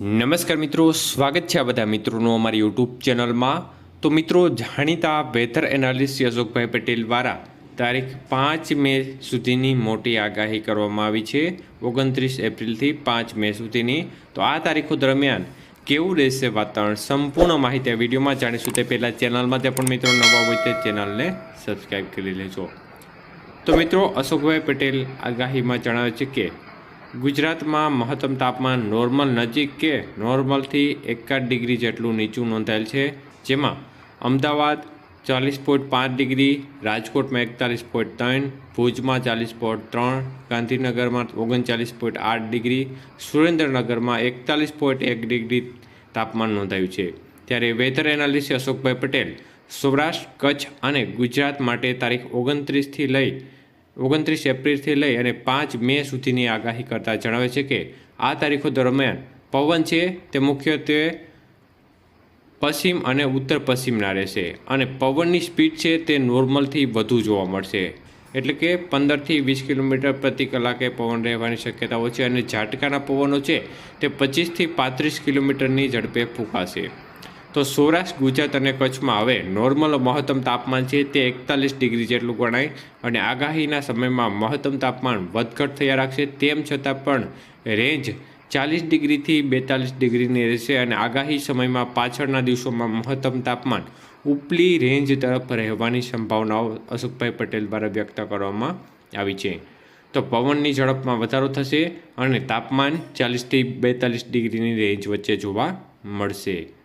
નમસ્કાર મિત્રો, સ્વાગત છે આ બધા મિત્રોનું અમારી યુટ્યુબ ચેનલમાં. તો મિત્રો, જાણીતા વેધર એનાલિસ્ટ અશોકભાઈ પટેલ દ્વારા તારીખ પાંચ મે સુધીની મોટી આગાહી કરવામાં આવી છે, ઓગણત્રીસ એપ્રિલથી પાંચ મે સુધીની. તો આ તારીખો દરમિયાન કેવું રહેશે વાતાવરણ? સંપૂર્ણ માહિતી વિડીયોમાં જાણીશું. તે પહેલાં ચેનલમાં તે પણ મિત્રો નવા હોય તે ચેનલને સબસ્ક્રાઈબ કરી લેજો. તો મિત્રો, અશોકભાઈ પટેલ આગાહીમાં જણાવે છે કે ગુજરાતમાં મહત્તમ તાપમાન નોર્મલ નજીક કે નોર્મલથી એકાદ ડિગ્રી જેટલું નીચું નોંધાયેલ છે, જેમાં અમદાવાદ ચાલીસ પોઈન્ટ પાંચ ડિગ્રી, રાજકોટમાં એકતાલીસ પોઈન્ટ ત્રણ, ભુજમાં ચાલીસ પોઈન્ટ ત્રણ, ગાંધીનગરમાં ઓગણચાલીસ પોઈન્ટ આઠ ડિગ્રી, સુરેન્દ્રનગરમાં એકતાલીસ પોઈન્ટ એક ડિગ્રી તાપમાન નોંધાયું છે. ત્યારે વેધર એનાલિસ્ટ અશોકભાઈ પટેલ સૌરાષ્ટ્ર, કચ્છ અને ગુજરાત માટે તારીખ ઓગણત્રીસથી લઈ ઓગણત્રીસ એપ્રિલથી લઈ અને પાંચ મે સુધીની આગાહી કરતા જણાવે છે કે આ તારીખો દરમિયાન પવન છે તે મુખ્યત્વે પશ્ચિમ અને ઉત્તર પશ્ચિમના રહેશે અને પવનની સ્પીડ છે તે નોર્મલથી વધુ જોવા મળશે. એટલે કે પંદરથી વીસ કિલોમીટર પ્રતિ કલાકે પવન રહેવાની શક્યતાઓ છે અને ઝાટકાના પવનો છે તે પચીસથી પાંત્રીસ કિલોમીટરની ઝડપે ફૂંકાશે. તો સૌરાષ્ટ્ર, ગુજરાત અને કચ્છમાં હવે નોર્મલ મહત્તમ તાપમાન છે તે એકતાલીસ ડિગ્રી જેટલું ગણાય અને આગાહીના સમયમાં મહત્તમ તાપમાન વધઘટ થયા રાખશે તેમ છતાં પણ રેન્જ ચાલીસ ડિગ્રીથી બેતાલીસ ડિગ્રીની રહેશે અને આગાહી સમયમાં પાછળના દિવસોમાં મહત્તમ તાપમાન ઉપલી રેન્જ તરફ રહેવાની સંભાવનાઓ અશોકભાઈ પટેલ દ્વારા વ્યક્ત કરવામાં આવી છે. તો પવનની ઝડપમાં વધારો થશે અને તાપમાન ચાલીસથી બેતાલીસ ડિગ્રીની રેન્જ વચ્ચે જોવા મળશે.